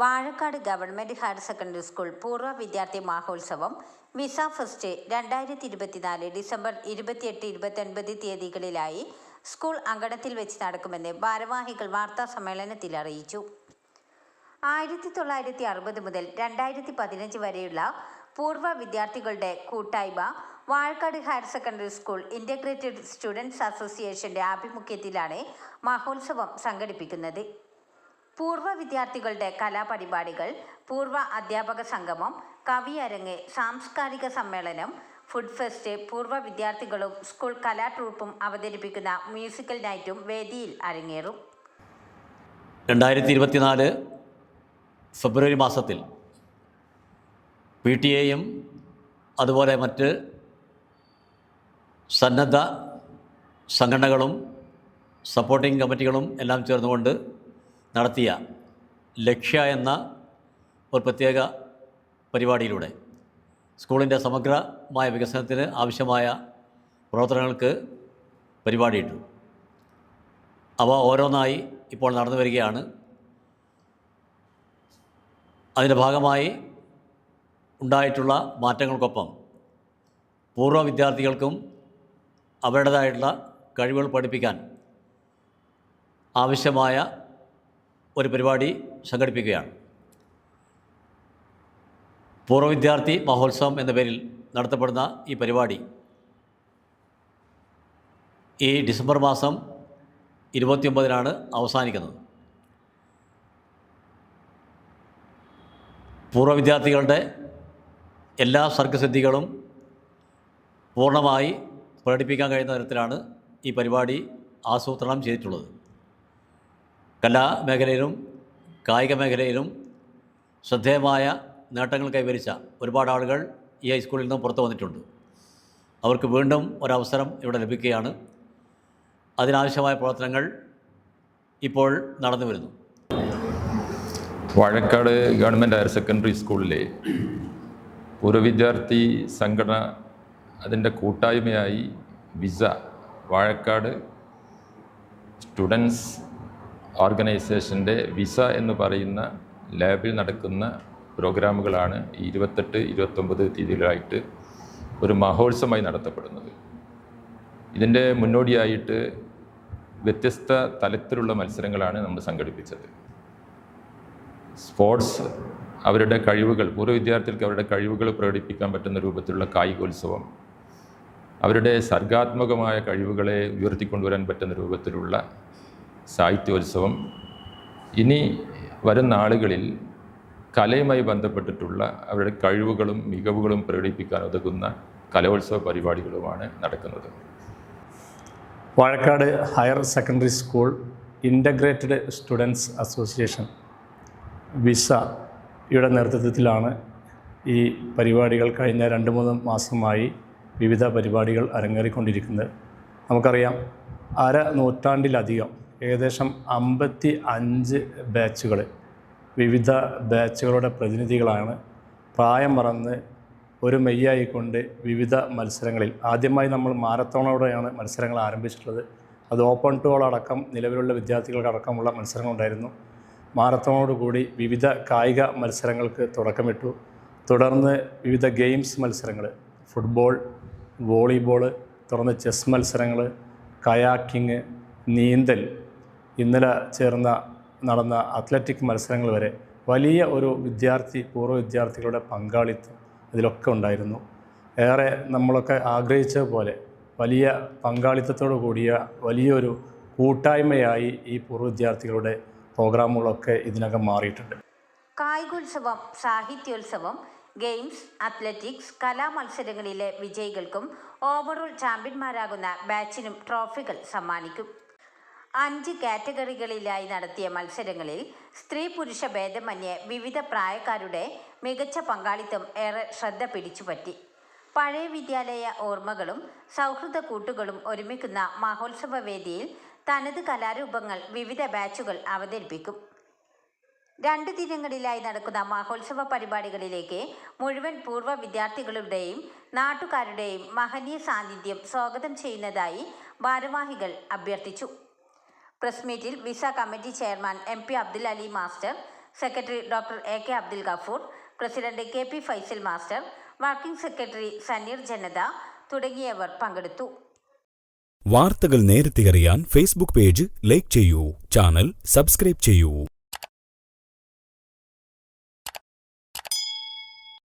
Vazhakkad government higher secondary school പൂർവ വിദ്യാർത്ഥി മഹോത്സവം വിസ ഫെസ്റ്റ് രണ്ടായിരത്തി ഇരുപത്തിനാല് ഡിസംബർ ഇരുപത്തിയെട്ട് ഇരുപത്തൊൻപത് തീയതികളിലായി സ്കൂൾ അങ്കണത്തിൽ വെച്ച് നടക്കുമെന്ന് ഭാരവാഹികൾ വാർത്താ സമ്മേളനത്തിൽ അറിയിച്ചു. ആയിരത്തി തൊള്ളായിരത്തി അറുപത് മുതൽ രണ്ടായിരത്തി പതിനഞ്ച് വരെയുള്ള പൂർവ വിദ്യാർത്ഥികളുടെ കൂട്ടായ്മ Vazhakkad higher secondary school integrated students അസോസിയേഷന്റെ ആഭിമുഖ്യത്തിലാണ് മഹോത്സവം സംഘടിപ്പിക്കുന്നത്. പൂർവ വിദ്യാർത്ഥികളുടെ കലാപരിപാടികൾ പൂർവ അധ്യാപക സംഗമം കവിയരങ്ങ് സാംസ്കാരിക സമ്മേളനം ഫുഡ് ഫെസ്റ്റ് പൂർവ വിദ്യാർത്ഥികളും സ്കൂൾ കലാ ട്രൂപ്പും അവതരിപ്പിക്കുന്ന മ്യൂസിക്കൽ നൈറ്റും വേദിയിൽ അരങ്ങേറും. രണ്ടായിരത്തി ഇരുപത്തിനാല് ഫെബ്രുവരി മാസത്തിൽ പി ടി എയും അതുപോലെ മറ്റ് സന്നദ്ധ സംഘടനകളും സപ്പോർട്ടിംഗ് കമ്മിറ്റികളും എല്ലാം ചേർന്നുകൊണ്ട് നടത്തിയ ലക്ഷ്യ എന്ന ഒരു പ്രത്യേക പരിപാടിയിലൂടെ സ്കൂളിന്റെ സമഗ്രമായ വികസനത്തിന് ആവശ്യമായ പ്രവർത്തനങ്ങൾക്ക് പരിപാടിയിട്ടു. അവ ഓരോന്നായി ഇപ്പോൾ നടന്നു വരികയാണ്. അതിന്റെ ഭാഗമായി ഉണ്ടായിട്ടുള്ള മാറ്റങ്ങൾക്കൊപ്പം പൂർവ വിദ്യാർത്ഥികൾക്കും അവരുടേതായിട്ടുള്ള കഴിവുകൾ പഠിപ്പിക്കാൻ ആവശ്യമായ ഒരു പരിപാടി സംഘടിപ്പിക്കുകയാണ്. പൂർവ വിദ്യാർത്ഥി മഹോത്സവം എന്ന പേരിൽ നടത്തപ്പെടുന്ന ഈ പരിപാടി ഈ ഡിസംബർ മാസം ഇരുപത്തിയൊമ്പതിനാണ് അവസാനിക്കുന്നത്. പൂർവ വിദ്യാർത്ഥികളുടെ എല്ലാ സർഗസിദ്ധികളും പൂർണമായി പ്രകടിപ്പിക്കാൻ കഴിയുന്ന തരത്തിലാണ് ഈ പരിപാടി ആസൂത്രണം ചെയ്തിട്ടുള്ളത്. കലാമേഖലയിലും കായിക മേഖലയിലും ശ്രദ്ധേയമായ നേട്ടങ്ങൾ കൈവരിച്ച ഒരുപാട് ആളുകൾ ഈ ഹൈസ്കൂളിൽ നിന്നും പുറത്തു വന്നിട്ടുണ്ട്. അവർക്ക് വീണ്ടും ഒരവസരം ഇവിടെ ലഭിക്കുകയാണ്. അതിനാവശ്യമായ പ്രവർത്തനങ്ങൾ ഇപ്പോൾ നടന്നു വരുന്നു. വാഴക്കാട് ഗവൺമെന്റ് ഹയർ സെക്കൻഡറി സ്കൂളിലെ ഒരു വിദ്യാർത്ഥി സംഘടന അതിന്റെ കൂട്ടായ്മയായി വിസ വാഴക്കാട് സ്റ്റുഡൻസ് ഓർഗനൈസേഷന്റെ വിസ എന്ന് പറയുന്ന ലാബിൽ നടക്കുന്ന പ്രോഗ്രാമുകളാണ് ഇരുപത്തെട്ട് ഇരുപത്തൊമ്പത് തീയതികളായിട്ട് ഒരു മഹോത്സവമായി നടത്തപ്പെടുന്നത്. ഇതിന്റെ മുന്നോടിയായിട്ട് വ്യത്യസ്ത തലത്തിലുള്ള മത്സരങ്ങളാണ് നമ്മൾ സംഘടിപ്പിച്ചത്. സ്പോർട്സ് അവരുടെ കഴിവുകൾ പൂർവ വിദ്യാർത്ഥികൾക്ക് അവരുടെ കഴിവുകൾ പ്രകടിപ്പിക്കാൻ പറ്റുന്ന രൂപത്തിലുള്ള കായികോത്സവം അവരുടെ സർഗാത്മകമായ കഴിവുകളെ ഉയർത്തിക്കൊണ്ടുവരാൻ പറ്റുന്ന രൂപത്തിലുള്ള സാഹിത്യോത്സവം. ഇനി വരും നാളുകളിൽ കലയുമായി ബന്ധപ്പെട്ടിട്ടുള്ള അവരുടെ കഴിവുകളും മികവുകളും പ്രകടിപ്പിക്കാൻ ഉതകുന്ന കലോത്സവ പരിപാടികളുമാണ് നടക്കുന്നത്. Vazhakkad higher secondary school integrated students association വിസയുടെ നേതൃത്വത്തിലാണ് ഈ പരിപാടികൾ കഴിഞ്ഞ രണ്ട് മൂന്ന് മാസമായി വിവിധ പരിപാടികൾ അരങ്ങേറിക്കൊണ്ടിരിക്കുന്നത്. നമുക്കറിയാം അര നൂറ്റാണ്ടിലധികം ഏകദേശം അമ്പത്തി അഞ്ച് ബാച്ചുകൾ. വിവിധ ബാച്ചുകളുടെ പ്രതിനിധികളാണ് പ്രായം മറന്ന് ഒരു മെയ്യായിക്കൊണ്ട് വിവിധ മത്സരങ്ങളിൽ. ആദ്യമായി നമ്മൾ മാരത്തോണോടെയാണ് മത്സരങ്ങൾ ആരംഭിച്ചിട്ടുള്ളത്. അത് ഓപ്പൺ ടോൾ അടക്കം നിലവിലുള്ള വിദ്യാർത്ഥികൾക്കടക്കമുള്ള മത്സരങ്ങളുണ്ടായിരുന്നു. മാരത്തോണോടുകൂടി വിവിധ കായിക മത്സരങ്ങൾക്ക് തുടക്കമിട്ടു. തുടർന്ന് വിവിധ ഗെയിംസ് മത്സരങ്ങൾ ഫുട്ബോൾ വോളിബോൾ തുടർന്ന് ചെസ് മത്സരങ്ങൾ കയാക്കിങ് നീന്തൽ ഇന്നലെ ചേർന്ന നടന്ന അത്ലറ്റിക് മത്സരങ്ങൾ വരെ വലിയ ഒരു വിദ്യാർത്ഥി പൂർവ വിദ്യാർത്ഥികളുടെ പങ്കാളിത്തം അതിലൊക്കെ ഉണ്ടായിരുന്നു. ഏറെ നമ്മളൊക്കെ ആഗ്രഹിച്ച പോലെ വലിയ പങ്കാളിത്തത്തോടു കൂടിയ വലിയൊരു കൂട്ടായ്മയായി ഈ പൂർവ വിദ്യാർത്ഥികളുടെ പ്രോഗ്രാമുകളൊക്കെ ഇതിനകം മാറിയിട്ടുണ്ട്. കായികോത്സവം സാഹിത്യോത്സവം ഗെയിംസ് അത്ലറ്റിക്സ് കലാമത്സരങ്ങളിലെ വിജയികൾക്കും ഓവറോൾ ചാമ്പ്യന്മാരാകുന്ന ബാച്ചിനും ട്രോഫികൾ സമ്മാനിക്കും. അഞ്ച് കാറ്റഗറികളിലായി നടത്തിയ മത്സരങ്ങളിൽ സ്ത്രീ പുരുഷ ഭേദമന്യേ വിവിധ പ്രായക്കാരുടെ മികച്ച പങ്കാളിത്തം ഏറെ ശ്രദ്ധ പിടിച്ചുപറ്റി. പഴയ വിദ്യാലയ ഓർമ്മകളും സൗഹൃദ കൂട്ടുകളും ഒരുമിക്കുന്ന മഹോത്സവ വേദിയിൽ തനത് കലാരൂപങ്ങൾ വിവിധ ബാച്ചുകൾ അവതരിപ്പിക്കും. രണ്ട് ദിനങ്ങളിലായി നടക്കുന്ന മഹോത്സവ പരിപാടികളിലേക്ക് മുഴുവൻ പൂർവ വിദ്യാർത്ഥികളുടെയും നാട്ടുകാരുടെയും മഹനീയ സാന്നിധ്യം സ്വാഗതം ചെയ്യുന്നതായി ഭാരവാഹികൾ അഭ്യർത്ഥിച്ചു. പ്രസ് മീറ്റിൽ VISA committee chairman M P Abdul Ali master secretary doctor A K Abdul Gafoor president K P Faisal master working secretary Saneer Janatha തുടങ്ങിയവർ പങ്കെടുത്തു. വാർത്തകൾ നേരത്തെ അറിയാൻ ഫേസ്ബുക്ക് പേജ് ലൈക്ക് ചെയ്യൂ ചാനൽ സബ്സ്ക്രൈബ് ചെയ്യൂ.